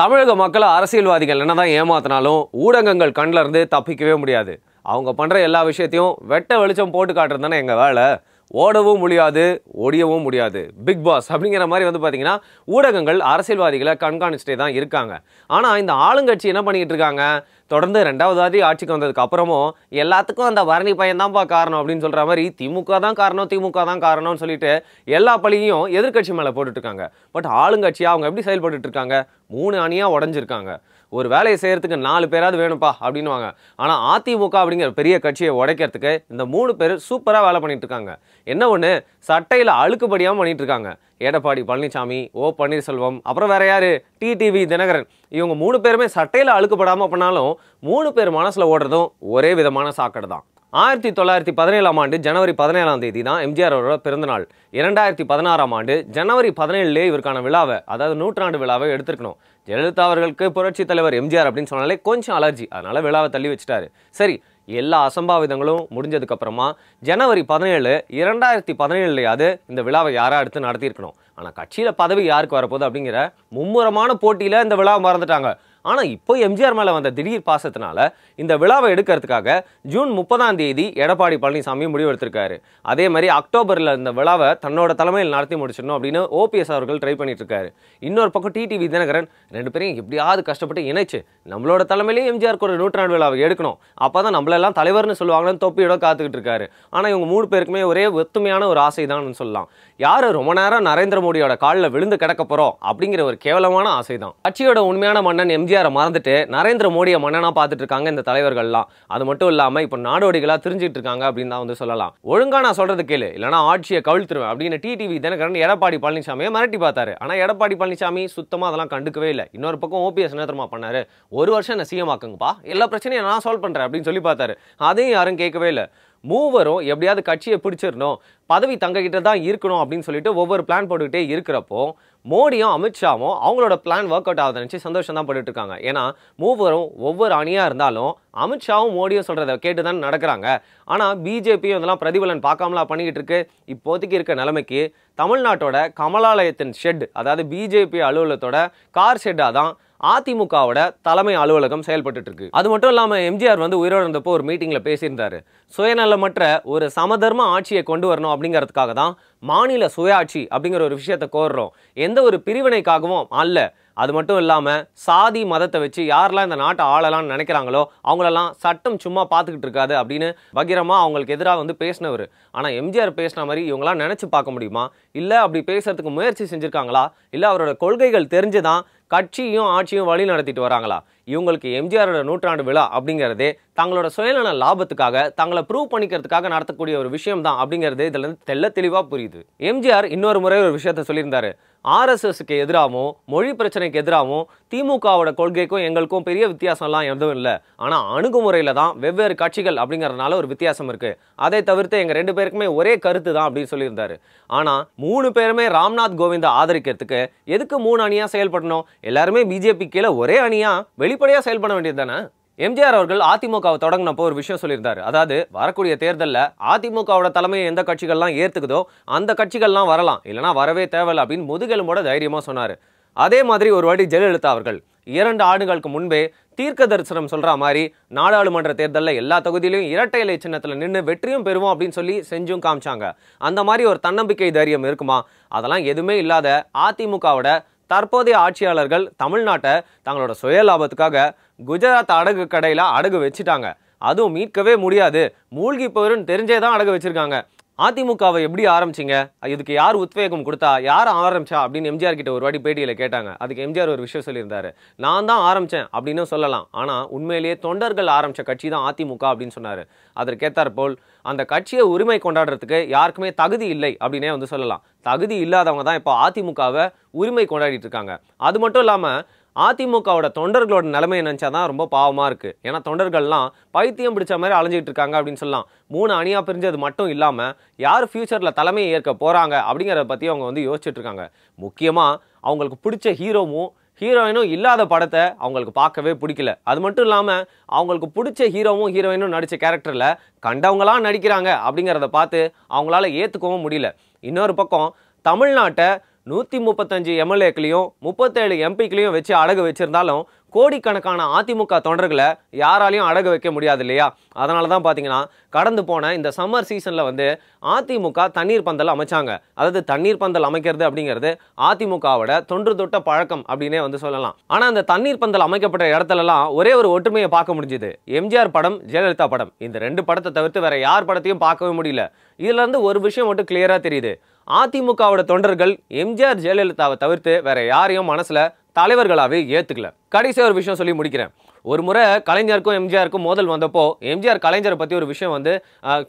தமிழக மக்களை அரசியல்வாதிகள் என்னதான் ஏமாத்தினாலும் ஊடகங்கள் கண்ணில் இருந்து தப்பிக்கவே முடியாது. அவங்க பண்ணுற எல்லா விஷயத்தையும் வெட்ட வெளிச்சம் போட்டு காட்டுறது தானே எங்கள் வேலை. ஓடவும் முடியாது ஒடியவும் முடியாது. பிக் பாஸ் அப்படிங்கிற மாதிரி வந்து பார்த்தீங்கன்னா ஊடகங்கள் அரசியல்வாதிகளை கண்காணிச்சுட்டே தான் இருக்காங்க. ஆனால் இந்த ஆளுங்கட்சி என்ன பண்ணிக்கிட்டு இருக்காங்க? தொடர்ந்து ரெண்டாவது வாதி ஆட்சிக்கு வந்ததுக்கு அப்புறமும் எல்லாத்துக்கும் அந்த பரணி பையன்தான்ப்பா காரணம் அப்படின்னு சொல்கிற மாதிரி திமுக தான் காரணம் திமுக தான் காரணம்னு சொல்லிட்டு எல்லா பழியும் எதிர்க்கட்சி மேலே போட்டுட்ருக்காங்க. பட் ஆளுங்கட்சியாக அவங்க எப்படி செயல்பட்டு இருக்காங்க மூணு அணியாக உடஞ்சிருக்காங்க. ஒரு வேலையை செய்கிறதுக்கு நாலு பேராவது வேணும்ப்பா அப்படின்னுவாங்க. ஆனால் அதிமுக அப்படிங்கிற பெரிய கட்சியை உடைக்கிறதுக்கு இந்த மூணு பேர் சூப்பராக வேலை பண்ணிட்டு இருக்காங்க என்ன ஒன்று சட்டையில் அழுக்குபடியாமல் பண்ணிட்டு இருக்காங்க எடப்பாடி பழனிசாமி ஓ பன்னீர்செல்வம் அப்புறம் வேற யாரு? டிடிவி தினகரன். இவங்க மூணு பேருமே சட்டையில் அழுக்குப்படாமல் பண்ணாலும் மூணு பேர் மனசில் ஓடுறதும் ஒரே விதமான சாக்கடை தான். ஆயிரத்தி தொள்ளாயிரத்தி பதினேழாம் ஆண்டு ஜனவரி பதினேழாம் தேதி தான் எம்ஜிஆர் அவரோட பிறந்தநாள். இரண்டாயிரத்தி பதினாறாம் ஆண்டு ஜனவரி பதினேழுலே இவருக்கான விழாவை அதாவது நூற்றாண்டு விழாவை எடுத்திருக்கணும். ஜெயலலிதா அவர்களுக்கு புரட்சி தலைவர் எம்ஜிஆர் அப்படின்னு சொன்னாலே கொஞ்சம் அலர்ஜி. அதனால விழாவை தள்ளி வச்சுட்டாரு. சரி எல்லா அசம்பாவிதங்களும் முடிஞ்சதுக்கப்புறமா ஜனவரி பதினேழு இரண்டாயிரத்தி பதினேழுலையாவது இந்த விழாவை யாரா எடுத்து நடத்தியிருக்கணும். ஆனால் கட்சியில் பதவி யாருக்கு வரப்போகுது அப்படிங்கிற மும்முரமான போட்டியில் இந்த விழாவை மறந்துட்டாங்க. ஆனால் இப்போ எம்ஜிஆர் மேலே வந்த திடீர் பாசத்தினால இந்த விழாவை எடுக்கிறதுக்காக ஜூன் முப்பதாம் தேதி எடப்பாடி பழனிசாமி முடிவெடுத்திருக்காரு அதே மாதிரி அக்டோபரில் இந்த விழாவை தன்னோட தலைமையில் நடத்தி முடிச்சிடணும் அப்படின்னு ஓபிஎஸ் அவர்கள் ட்ரை பண்ணிட்டு இருக்காரு இன்னொரு பக்கம் டிடிவி தினகரன் ரெண்டு பேரையும் எப்படியாவது கஷ்டப்பட்டு இணைச்சு நம்மளோட தலைமையிலேயே எம்ஜிஆருக்கு ஒரு நூற்றாண்டு விழாவை எடுக்கணும். அப்போ தான் நம்மளெல்லாம் தலைவர்னு சொல்லுவாங்கன்னு தொப்பியோட காத்துக்கிட்டு இருக்காரு. ஆனால் இவங்க மூணு பேருக்குமே ஒரே ஒத்துமையான ஒரு ஆசை தான் சொல்லலாம். யார் ரொம்ப நேரம் நரேந்திர மோடியோட காலில் விழுந்து கிடக்க போகிறோம் அப்படிங்கிற ஒரு கேவலமான ஆசை தான் கட்சியோட உண்மையான மன்னன் எம்ஜிஆர் மறந்துட்டு நரேந்திர மோடியை மன்னனா பார்த்துட்டு இருக்காங்க இந்த தலைவர்கள்லாம். அது மட்டும் இல்லாமல் இப்போ நாடோடிகளா தெரிஞ்சிட்டு இருக்காங்க அப்படின்னு தான் வந்து சொல்லலாம். ஒழுங்கா நான் சொல்றது கேளு. இல்லைனா ஆட்சியை கவிழ்த்துருவேன் அப்படின்னு டிடிவி தினகரன் எடப்பாடி பழனிசாமியை மிரட்டி பார்த்தாரு. ஆனால் எடப்பாடி பழனிசாமி சுத்தமாக அதெல்லாம் கண்டுக்கவே இல்லை. இன்னொரு பக்கம் ஓபிஎஸ் என்ன பண்ணார் பண்ணாரு. ஒரு வருஷம் என்ன சிஎம் ஆக்குங்கப்பா எல்லா பிரச்சனையும் நான் சால்வ் பண்றேன் அப்படின்னு சொல்லி பார்த்தாரு. அதையும் யாரும் கேட்கவே இல்லை. மூவரும் எப்படியாவது கட்சியை பிடிச்சிடணும் பதவி தங்ககிட்ட தான் இருக்கணும் அப்படின்னு சொல்லிட்டு ஒவ்வொரு பிளான் போட்டுக்கிட்டே இருக்கிறப்போ மோடியும் அமித்ஷாவும் அவங்களோட பிளான் ஒர்க் அவுட் ஆகுது நினச்சி சந்தோஷம் தான் பட்டுட்டு இருக்காங்க. ஏன்னா மூவரும் ஒவ்வொரு அணியாக இருந்தாலும் அமித்ஷாவும் மோடியும் சொல்கிறத கேட்டு தான் நடக்கிறாங்க. ஆனால் பிஜேபியும் இதெல்லாம் பிரதிபலன் பார்க்காமலாம் பண்ணிக்கிட்டு இருக்கு. இப்போதைக்கு இருக்க நிலைமைக்கு தமிழ்நாட்டோட கமலாலயத்தின் ஷெட் அதாவது பிஜேபி அலுவலகத்தோட கார் ஷெட்டாக தான் அதிமுகவோட தலைமை அலுவலகம் செயல்பட்டு இருக்கு அது மட்டும் இல்லாமல் எம்ஜிஆர் வந்து உயிரோடு இருந்தப்போ ஒரு மீட்டிங்கில் பேசியிருந்தாரு. சுயநலமற்ற ஒரு சமதர்ம ஆட்சியை கொண்டு வரணும் அப்படிங்கிறதுக்காக தான் மாநில சுயாட்சி அப்படிங்கிற ஒரு விஷயத்தை கோர்றோம். எந்த ஒரு பிரிவினைக்காகவும் அல்ல. அது மட்டும் இல்லாமல் சாதி மதத்தை வச்சு யாரெல்லாம் இந்த நாட்டை ஆளலாம்னு நினைக்கிறாங்களோ அவங்களெல்லாம் சட்டம் சும்மா பார்த்துக்கிட்டு இருக்காது அப்படின்னு பகிரமாக அவங்களுக்கு எதிராக வந்து பேசினவர். ஆனால் எம்ஜிஆர் பேசின மாதிரி இவங்களாம் நினச்சி பார்க்க முடியுமா? இல்லை அப்படி பேசுறதுக்கு முயற்சி செஞ்சுருக்காங்களா? இல்லை அவரோட கொள்கைகள் தெரிஞ்சுதான் கட்சியும் ஆட்சியும் வழி நடத்திட்டு வராங்களா? இவங்களுக்கு எம்ஜிஆரோட நூற்றாண்டு விழா அப்படிங்கிறதே தங்களோட சுயநல லாபத்துக்காக தங்களை ப்ரூவ் பண்ணிக்கிறதுக்காக நடத்தக்கூடிய ஒரு விஷயம் தான் அப்படிங்கிறது இதுல இருந்து தெள்ள தெளிவாக புரியுது. எம்ஜிஆர் இன்னொரு முறை ஒரு விஷயத்த சொல்லியிருந்தாரு. ஆர்எஸ்எஸ்க்கு எதிராகவும் மொழி பிரச்சனைக்கு எதிராகவும் திமுகவோட கொள்கைக்கும் எங்களுக்கும் பெரிய வித்தியாசம்லாம் எதுவும் இல்லை. ஆனால் அணுகுமுறையில் தான் வெவ்வேறு கட்சிகள் அப்படிங்கிறதுனால ஒரு வித்தியாசம் இருக்கு. அதை தவிர்த்து எங்கள் ரெண்டு பேருக்குமே ஒரே கருத்து தான் அப்படின்னு சொல்லியிருந்தாரு. ஆனால் மூணு பேருமே ராம்நாத் கோவிந்தை ஆதரிக்கிறதுக்கு எதுக்கு மூணு அணியாக செயல்படணும்? எல்லாருமே பிஜேபி கீழே ஒரே அணியாக வெளிப்படையாக செயல்பட வேண்டியது தானே? எம்ஜிஆர் அவர்கள் அதிமுகவை தொடங்கினப்போ ஒரு விஷயம் சொல்லியிருந்தார். அதாவது வரக்கூடிய தேர்தலில் அதிமுகவோட தலைமையை எந்த கட்சிகள்லாம் ஏற்றுக்குதோ அந்த கட்சிகள்லாம் வரலாம். இல்லைனா வரவே தேவையில்லை அப்படின்னு முதுகெலும்போட தைரியமாக சொன்னார். அதே மாதிரி ஒரு வாட்டி ஜெயலலிதா அவர்கள் இரண்டு ஆண்டுகளுக்கு முன்பே தீர்க்க தரிசனம் சொல்கிற மாதிரி நாடாளுமன்ற தேர்தலில் எல்லா தொகுதியிலையும் இரட்டை இலை சின்னத்தில் நின்று வெற்றியும் பெறுவோம் அப்படின்னு சொல்லி செஞ்சும் காமிச்சாங்க. அந்த மாதிரி ஒரு தன்னம்பிக்கை தைரியம் இருக்குமா? அதெல்லாம் எதுவுமே இல்லாத அதிமுகவோட தற்போதைய ஆட்சியாளர்கள் தமிழ்நாட்டை தங்களோட சுய லாபத்துக்காக குஜராத் அடகு கடையில் அடகு வச்சுட்டாங்க. அதுவும் மீட்கவே முடியாது. மூழ்கி போயிரும் தெரிஞ்சே தான் அடகு வச்சுருக்காங்க. அதிமுகவை எப்படி ஆரம்பிச்சிங்க? இதுக்கு யார் உத்வேகம் கொடுத்தா யார் ஆரம்பிச்சா அப்படின்னு எம்ஜிஆர் கிட்ட ஒரு வாட்டி பேட்டியில் கேட்டாங்க. அதுக்கு எம்ஜிஆர் ஒரு விஷயம் சொல்லியிருந்தாரு. நான் தான் ஆரம்பித்தேன் அப்படின்னு சொல்லலாம். ஆனால் உண்மையிலேயே தொண்டர்கள் ஆரம்பித்த கட்சி தான் அதிமுக அப்படின்னு சொன்னார். அதற்கேத்தாற் போல் அந்த கட்சியை உரிமை கொண்டாடுறதுக்கு யாருக்குமே தகுதி இல்லை அப்படின்னே வந்து சொல்லலாம். தகுதி இல்லாதவங்க தான் இப்போ அதிமுகவை உரிமை கொண்டாடிட்டு இருக்காங்க. அது மட்டும் இல்லாமல் அதிமுகவோட தொண்டர்களோட நிலைமை நினச்சா தான் ரொம்ப பாவமாக இருக்குது ஏன்னா தொண்டர்கள்லாம் பைத்தியம் பிடிச்ச மாதிரி அலைஞ்சிட்டு இருக்காங்க அப்படின்னு சொல்லலாம். மூணு அணியாக பிரிஞ்சது மட்டும் இல்லாமல் யார் ஃப்யூச்சரில் தலைமையை ஏற்க போகிறாங்க அப்படிங்கிறத பற்றி அவங்க வந்து யோசிச்சுட்டு இருக்காங்க. முக்கியமாக அவங்களுக்கு பிடிச்ச ஹீரோவும் ஹீரோயினும் இல்லாத படத்தை அவங்களுக்கு பார்க்கவே பிடிக்கல. அது மட்டும் இல்லாமல் அவங்களுக்கு பிடிச்ச ஹீரோவும் ஹீரோயினும் நடித்த கேரக்டரில் கண்டவங்களாம் நடிக்கிறாங்க அப்படிங்கிறத பார்த்து அவங்களால ஏற்றுக்கவும் முடியல. இன்னொரு பக்கம் தமிழ்நாட்டை நூற்றி முப்பத்தஞ்சு எம்எல்ஏக்களையும் முப்பத்தேழு எம்பிக்களையும் வச்சு அடகு வச்சுருந்தாலும் கோடிக்கணக்கான அதிமுக தொண்டர்களை யாராலையும் அடகு வைக்க முடியாது இல்லையா? அதனால தான் பார்த்தீங்கன்னா கடந்து போன இந்த சம்மர் சீசனில் வந்து அதிமுக தண்ணீர் பந்தல் அமைச்சாங்க. அதாவது தண்ணீர் பந்தல் அமைக்கிறது அப்படிங்கிறது அதிமுகவோட தொன்று தொட்ட பழக்கம் அப்படின்னே வந்து சொல்லலாம். ஆனால் அந்த தண்ணீர் பந்தல் அமைக்கப்பட்ட இடத்துலலாம் ஒரே ஒரு ஒற்றுமையை பார்க்க முடிஞ்சுது. எம்ஜிஆர் படம் ஜெயலலிதா படம். இந்த ரெண்டு படத்தை தவிர்த்து வேற யார் படத்தையும் பார்க்கவே முடியல. இதுலேருந்து ஒரு விஷயம் மட்டும் கிளியராக தெரியுது. அதிமுகவோட தொண்டர்கள் எம்ஜிஆர் ஜெயலலிதாவை தவிர்த்து வேற யாரையும் மனசுல தலைவர்களாகவே ஏத்துக்கல. கடைசி ஒரு விஷயம் சொல்லி முடிக்கிறேன். ஒரு முறை கலைஞருக்கும் எம்ஜிஆருக்கும் மோதல் வந்தப்போ எம்ஜிஆர் கலைஞரை பத்தி ஒரு விஷயம் வந்து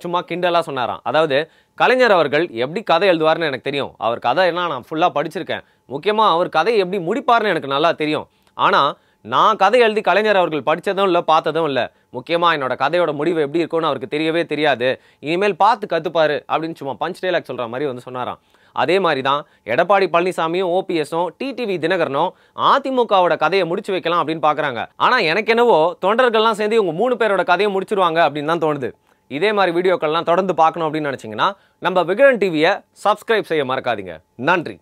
சும்மா கிண்டலா சொன்னாராம். அதாவது கலைஞர் அவர்கள் எப்படி கதை எழுதுவார்னு எனக்கு தெரியும். அவர் கதை என்ன நான் ஃபுல்லா படிச்சிருக்கேன். முக்கியமா அவர் கதையை எப்படி முடிப்பார்னு எனக்கு நல்லா தெரியும். ஆனா நான் கதை எழுதி கலைஞர் அவர்கள் படித்ததும் இல்லை பார்த்ததும் இல்லை. முக்கியமாக என்னோட கதையோட முடிவு எப்படி இருக்கும்னு அவருக்கு தெரியவே தெரியாது. இனிமேல் பார்த்து கற்றுப்பாரு அப்படின்னு சும்மா பஞ்ச் டைலாக் சொல்கிற மாதிரி வந்து சொன்னாராம். அதே மாதிரி தான் எடப்பாடி பழனிசாமியும் ஓபிஎஸும் டிடிவி தினகரனும் அதிமுகவோட கதையை முடிச்சு வைக்கலாம் அப்படின்னு பார்க்குறாங்க ஆனால் எனக்கு என்னவோ தொண்டர்கள்லாம் சேர்ந்து இவங்க மூணு பேரோட கதையை முடிச்சிருவாங்க அப்படின்னு தான் தோணுது. இதே மாதிரி வீடியோக்கள்லாம் தொடர்ந்து பார்க்கணும் அப்படின்னு நினச்சிங்கன்னா நம்ம விகடன் டிவியை சப்ஸ்கிரைப் செய்ய மறக்காதீங்க. நன்றி.